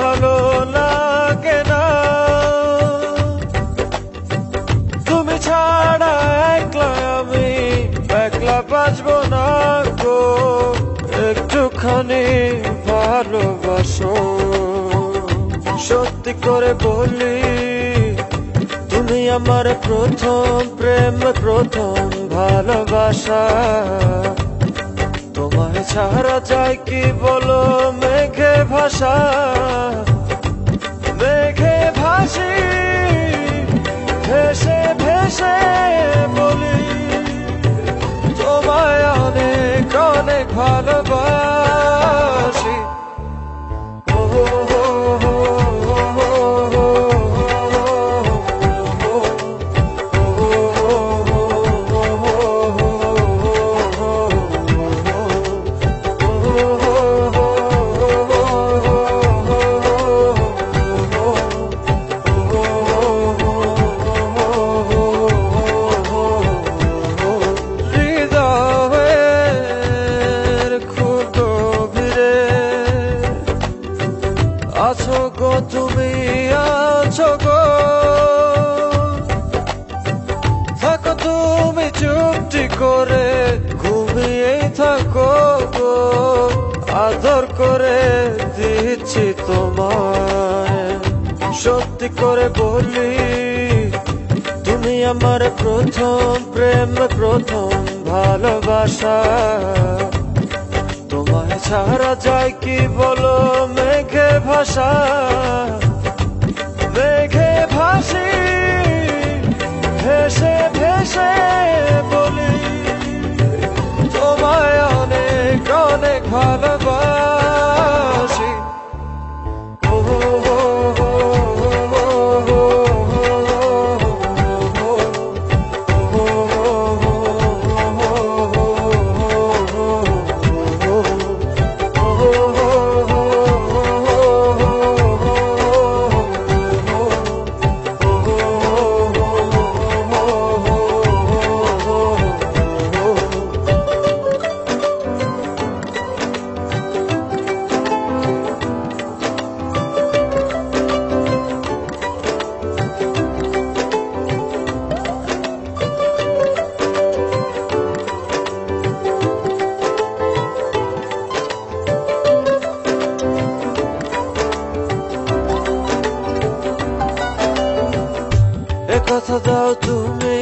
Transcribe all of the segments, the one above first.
ভালো লাগে না। তুমি ছাড়া একলা আমি একলা বাঁচবো না গো। একটুখানি ভালোবাসো। সত্যি করে বলি, তুমি আমার প্রথম প্রেম, প্রথম ভালোবাসা। তোমায় ছাড়া যায় কি বলো মেঘে ভাষা মেঘে করে ঘুমিয়ে থাকো গো। আদর করে দিচ্ছি তোমায়। সত্যি করে বলি, তুমি আমার প্রথম প্রেম, প্রথম ভালোবাসা। তোমায় ছাড়া যায় কি বলো, মেঘে ভাষা বলি তোমায় অনেক অনেক ভালোবাসি কথা দাও তুমি,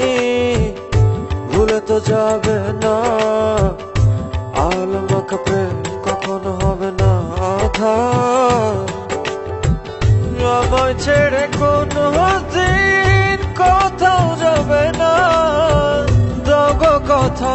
ভুলে তো যাবে না। আলমাকা প্রেম কখনো হবে না। আধা আমায় ছেড়ে কোনো দিন কোথাও যাবে না। দাও কথা